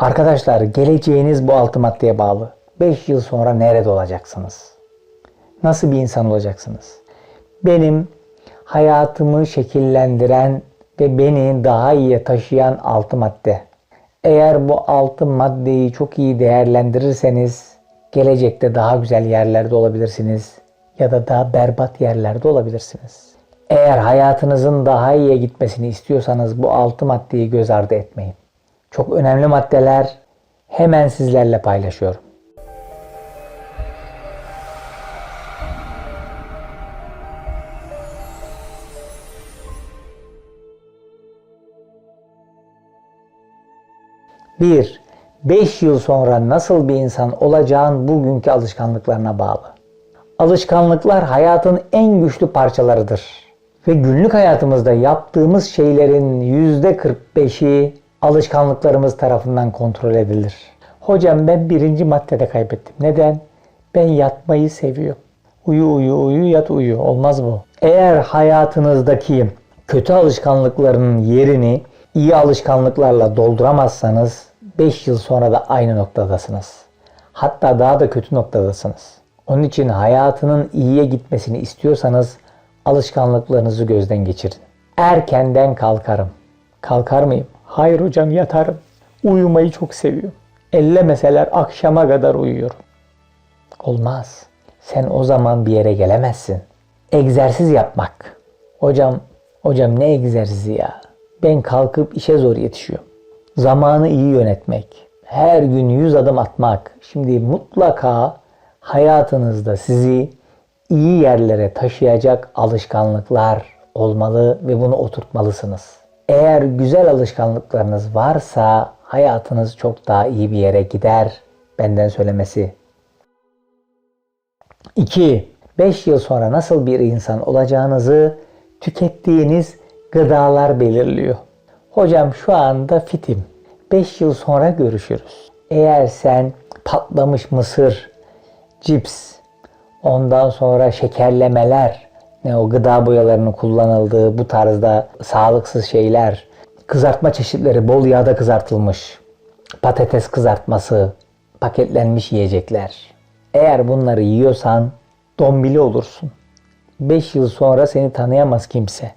Arkadaşlar geleceğiniz bu altı maddeye bağlı. 5 yıl sonra nerede olacaksınız? Nasıl bir insan olacaksınız? Benim hayatımı şekillendiren ve beni daha iyiye taşıyan altı madde. Eğer bu altı maddeyi çok iyi değerlendirirseniz gelecekte daha güzel yerlerde olabilirsiniz ya da daha berbat yerlerde olabilirsiniz. Eğer hayatınızın daha iyiye gitmesini istiyorsanız bu altı maddeyi göz ardı etmeyin. Çok önemli maddeler hemen sizlerle paylaşıyorum. Bir, 5 yıl sonra nasıl bir insan olacağın bugünkü alışkanlıklarına bağlı. Alışkanlıklar hayatın en güçlü parçalarıdır. Ve günlük hayatımızda yaptığımız şeylerin %45'i alışkanlıklarımız tarafından kontrol edilir. Hocam ben birinci maddede kaybettim. Neden? Ben yatmayı seviyorum. Uyu uyu uyu yat uyu. Olmaz bu. Eğer hayatınızdaki kötü alışkanlıkların yerini iyi alışkanlıklarla dolduramazsanız 5 yıl sonra da aynı noktadasınız. Hatta daha da kötü noktadasınız. Onun için hayatının iyiye gitmesini istiyorsanız alışkanlıklarınızı gözden geçirin. Erkenden kalkarım. Kalkar mıyım? Hayır hocam yatarım. Uyumayı çok seviyorum. Ellemeseler akşama kadar uyuyorum. Olmaz. Sen o zaman bir yere gelemezsin. Egzersiz yapmak. Hocam, hocam ne egzersizi ya? Ben kalkıp işe zor yetişiyorum. Zamanı iyi yönetmek. Her gün 100 adım atmak. Şimdi mutlaka hayatınızda sizi iyi yerlere taşıyacak alışkanlıklar olmalı ve bunu oturtmalısınız. Eğer güzel alışkanlıklarınız varsa hayatınız çok daha iyi bir yere gider. Benden söylemesi. 2. 5 yıl sonra nasıl bir insan olacağınızı tükettiğiniz gıdalar belirliyor. Hocam şu anda fitim. 5 yıl sonra görüşürüz. Eğer sen patlamış mısır, cips, ondan sonra şekerlemeler, ne o gıda boyalarının kullanıldığı bu tarzda sağlıksız şeyler, kızartma çeşitleri bol yağda kızartılmış, patates kızartması, paketlenmiş yiyecekler. Eğer bunları yiyorsan dombili olursun. 5 yıl sonra seni tanıyamaz kimse.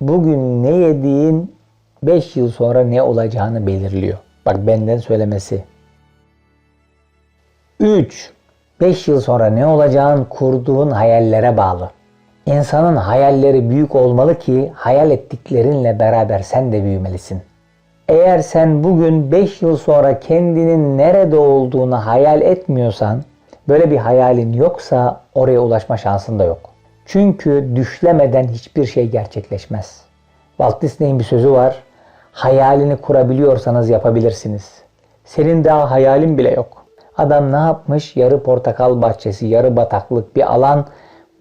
Bugün ne yediğin 5 yıl sonra ne olacağını belirliyor. Bak benden söylemesi. 3. 5 yıl sonra ne olacağın kurduğun hayallere bağlı. İnsanın hayalleri büyük olmalı ki hayal ettiklerinle beraber sen de büyümelisin. Eğer sen bugün 5 yıl sonra kendinin nerede olduğunu hayal etmiyorsan, böyle bir hayalin yoksa oraya ulaşma şansın da yok. Çünkü düşlemeden hiçbir şey gerçekleşmez. Walt Disney'in bir sözü var. Hayalini kurabiliyorsanız yapabilirsiniz. Senin daha hayalin bile yok. Adam ne yapmış? Yarı portakal bahçesi, yarı bataklık bir alan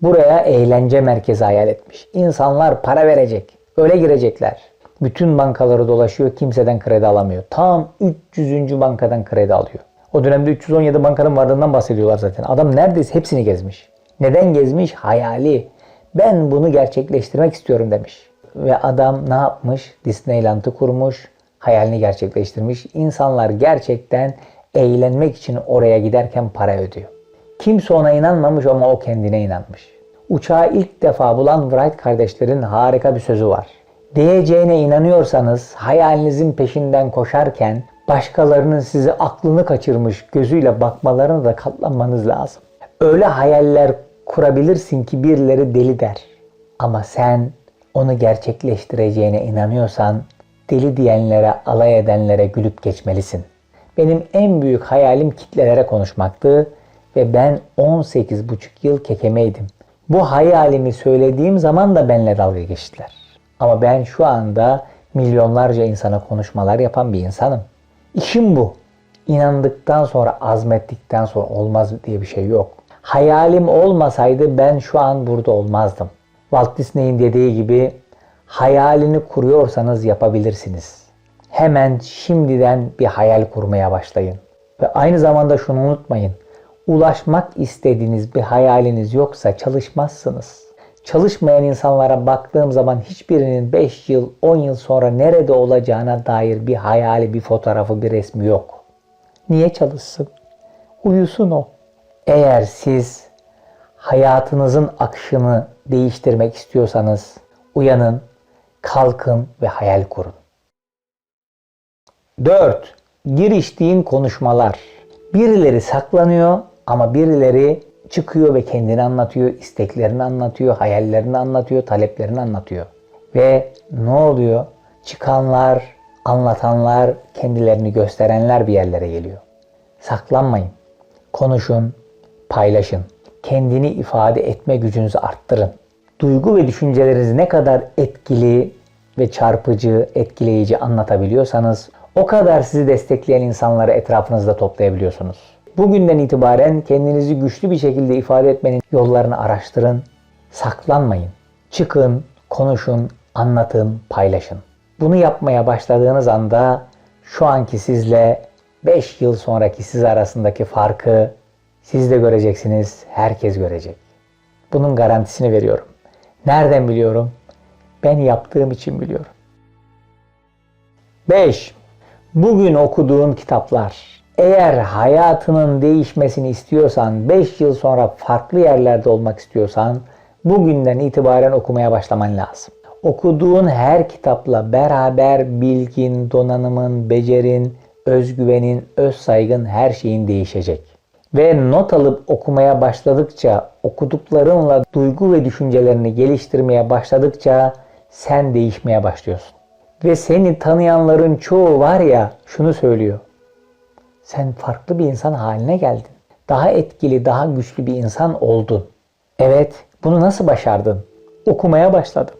buraya eğlence merkezi hayal etmiş. İnsanlar para verecek. Öyle girecekler. Bütün bankaları dolaşıyor. Kimseden kredi alamıyor. Tam 300. bankadan kredi alıyor. O dönemde 317 bankanın varlığından bahsediyorlar zaten. Adam neredeyse hepsini gezmiş. Neden gezmiş? Hayali. Ben bunu gerçekleştirmek istiyorum demiş. Ve adam ne yapmış? Disneyland'ı kurmuş. Hayalini gerçekleştirmiş. İnsanlar gerçekten eğlenmek için oraya giderken para ödüyor. Kimse ona inanmamış ama o kendine inanmış. Uçağı ilk defa bulan Wright kardeşlerin harika bir sözü var. Diyeceğine inanıyorsanız hayalinizin peşinden koşarken başkalarının sizi aklını kaçırmış gözüyle bakmalarına da katlanmanız lazım. Öyle hayaller kurabilirsin ki birileri deli der. Ama sen onu gerçekleştireceğine inanıyorsan deli diyenlere, alay edenlere gülüp geçmelisin. Benim en büyük hayalim kitlelere konuşmaktı ve ben 18,5 yıl kekemeydim. Bu hayalimi söylediğim zaman da benimle dalga geçtiler. Ama ben şu anda milyonlarca insana konuşmalar yapan bir insanım. İşim bu. İnandıktan sonra, azmettikten sonra olmaz diye bir şey yok. Hayalim olmasaydı ben şu an burada olmazdım. Walt Disney'in dediği gibi hayalini kuruyorsanız yapabilirsiniz. Hemen şimdiden bir hayal kurmaya başlayın. Ve aynı zamanda şunu unutmayın. Ulaşmak istediğiniz bir hayaliniz yoksa çalışmazsınız. Çalışmayan insanlara baktığım zaman hiçbirinin 5 yıl, 10 yıl sonra nerede olacağına dair bir hayali, bir fotoğrafı, bir resmi yok. Niye çalışsın? Uyusun o. Eğer siz hayatınızın akışını değiştirmek istiyorsanız uyanın, kalkın ve hayal kurun. 4. Giriştiğin konuşmalar. Birileri saklanıyor ama birileri çıkıyor ve kendini anlatıyor, isteklerini anlatıyor, hayallerini anlatıyor, taleplerini anlatıyor. Ve ne oluyor? Çıkanlar, anlatanlar, kendilerini gösterenler bir yerlere geliyor. Saklanmayın. Konuşun, paylaşın. Kendini ifade etme gücünüzü arttırın. Duygu ve düşüncelerinizi ne kadar etkili ve çarpıcı, etkileyici anlatabiliyorsanız o kadar sizi destekleyen insanları etrafınızda toplayabiliyorsunuz. Bugünden itibaren kendinizi güçlü bir şekilde ifade etmenin yollarını araştırın. Saklanmayın. Çıkın, konuşun, anlatın, paylaşın. Bunu yapmaya başladığınız anda şu anki sizle 5 yıl sonraki siz arasındaki farkı siz de göreceksiniz, herkes görecek. Bunun garantisini veriyorum. Nereden biliyorum? Ben yaptığım için biliyorum. 5. Bugün okuduğun kitaplar. Eğer hayatının değişmesini istiyorsan, 5 yıl sonra farklı yerlerde olmak istiyorsan, bugünden itibaren okumaya başlaman lazım. Okuduğun her kitapla beraber bilgin, donanımın, becerin, özgüvenin, öz saygın her şeyin değişecek. Ve not alıp okumaya başladıkça, okuduklarınla duygu ve düşüncelerini geliştirmeye başladıkça sen değişmeye başlıyorsun. Ve seni tanıyanların çoğu var ya şunu söylüyor. Sen farklı bir insan haline geldin. Daha etkili, daha güçlü bir insan oldun. Evet, bunu nasıl başardın? Okumaya başladım.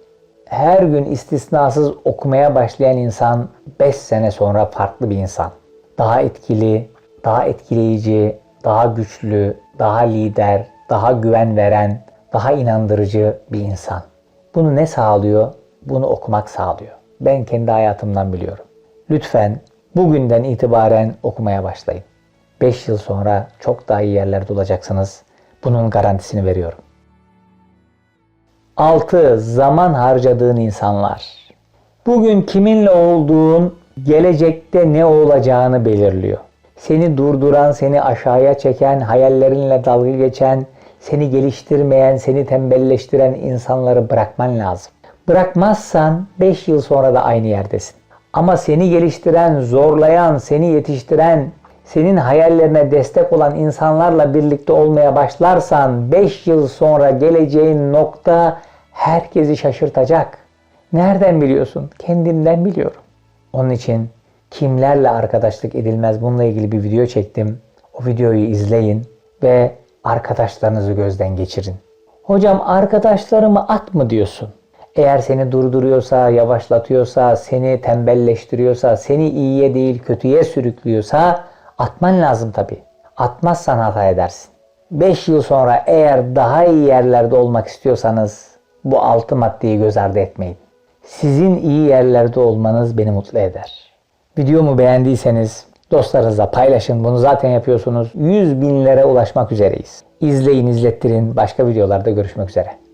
Her gün istisnasız okumaya başlayan insan 5 sene sonra farklı bir insan. Daha etkili, daha etkileyici, daha güçlü, daha lider, daha güven veren, daha inandırıcı bir insan. Bunu ne sağlıyor? Bunu okumak sağlıyor. Ben kendi hayatımdan biliyorum. Lütfen bugünden itibaren okumaya başlayın. 5 yıl sonra çok daha iyi yerlerde olacaksınız. Bunun garantisini veriyorum. 6. Zaman harcadığın insanlar. Bugün kiminle olduğun gelecekte ne olacağını belirliyor. Seni durduran, seni aşağıya çeken, hayallerinle dalga geçen, seni geliştirmeyen, seni tembelleştiren insanları bırakman lazım. Bırakmazsan 5 yıl sonra da aynı yerdesin. Ama seni geliştiren, zorlayan, seni yetiştiren, senin hayallerine destek olan insanlarla birlikte olmaya başlarsan 5 yıl sonra geleceğin nokta herkesi şaşırtacak. Nereden biliyorsun? Kendimden biliyorum. Onun için kimlerle arkadaşlık edilmez bununla ilgili bir video çektim. O videoyu izleyin ve arkadaşlarınızı gözden geçirin. Hocam arkadaşlarımı at mı diyorsun? Eğer seni durduruyorsa, yavaşlatıyorsa, seni tembelleştiriyorsa, seni iyiye değil kötüye sürüklüyorsa atman lazım tabi. Atmazsan hata edersin. 5 yıl sonra eğer daha iyi yerlerde olmak istiyorsanız bu altı maddeyi göz ardı etmeyin. Sizin iyi yerlerde olmanız beni mutlu eder. Videomu beğendiyseniz dostlarınızla paylaşın. Bunu zaten yapıyorsunuz. 100 binlere ulaşmak üzereyiz. İzleyin, izlettirin. Başka videolarda görüşmek üzere.